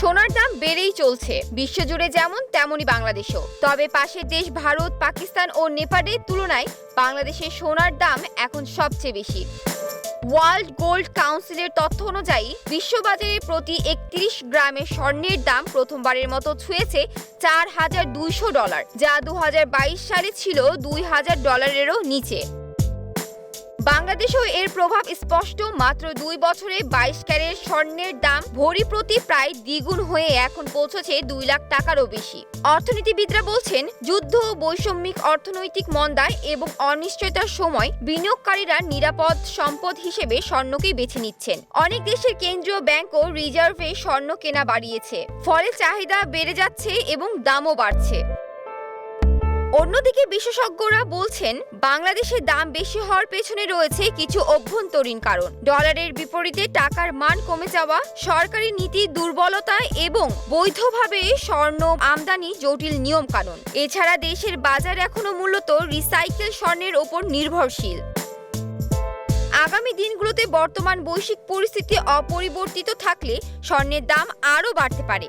সোনার দাম বেড়েই চলছে। বিশ্বজুড়ে যেমন, তেমনই বাংলাদেশেও। তবে পাশের দেশ ভারত, পাকিস্তান ও নেপালের তুলনায় বাংলাদেশের সোনার দাম এখন সবচেয়ে বেশি। ওয়ার্ল্ড গোল্ড কাউন্সিলের তথ্য অনুযায়ী, বিশ্ববাজারে প্রতি একত্রিশ গ্রামের স্বর্ণের দাম প্রথমবারের মতো ছুঁয়েছে চার হাজার দুইশো ডলার, যা দু হাজার বাইশ সালে ছিল দুই হাজার ডলারেরও নিচে। বাংলাদেশেও এর প্রভাব স্পষ্ট, মাত্র দুই বছরে বাইশ ক্যারেট স্বর্ণের দাম ভরি প্রতি প্রায় দ্বিগুণ হয়ে এখন পৌঁছেছে দুই লাখ টাকারও বেশি। অর্থনীতিবিদরা বলছেন, যুদ্ধ ও বৈষম্যিক অর্থনৈতিক মন্দায় এবং অনিশ্চয়তার সময় বিনিয়োগকারীরা নিরাপদ সম্পদ হিসেবে স্বর্ণকেই বেছে নিচ্ছেন। অনেক দেশের কেন্দ্রীয় ব্যাংকও রিজার্ভে স্বর্ণ কেনা বাড়িয়েছে। ফলে চাহিদা বেড়ে যাচ্ছে এবং দামও বাড়ছে। অন্যদিকে বিশেষজ্ঞরা বলছেন বাংলাদেশের দাম বেশি হওয়ার পেছনে রয়েছে কিছু অভ্যন্তরীণ কারণ। ডলারের বিপরীতে টাকার মান কমে যাওয়া, সরকারি নীতি দুর্বলতা এবং বৈধভাবে স্বর্ণ আমদানি জটিল নিয়ম কানুন এছাড়া দেশের বাজার এখনও মূলত রিসাইকেল স্বর্ণের ওপর নির্ভরশীল। আগামী দিনগুলোতে বর্তমান বৈশ্বিক পরিস্থিতি অপরিবর্তিত থাকলে স্বর্ণের দাম আরও বাড়তে পারে।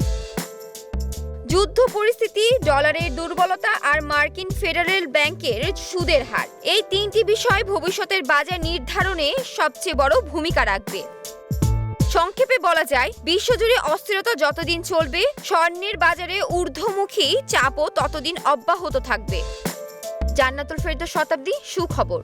যুদ্ধ পরিস্থিতি, ডলারের দুর্বলতা আর মার্কিন ফেডারেল ব্যাংকের সুদের হার। এই তিনটি বিষয় ভবিষ্যতের বাজার নির্ধারণে সবচেয়ে বড় ভূমিকা রাখবে। সংক্ষেপে বলা যায়, বিশ্বজুড়ে অস্থিরতা যতদিন চলবে, স্বর্ণের বাজারে ঊর্ধ্বমুখী চাপও ততদিন অব্যাহত থাকবে। জান্নাতুল ফেরদ শতাব্দী, সুখবর।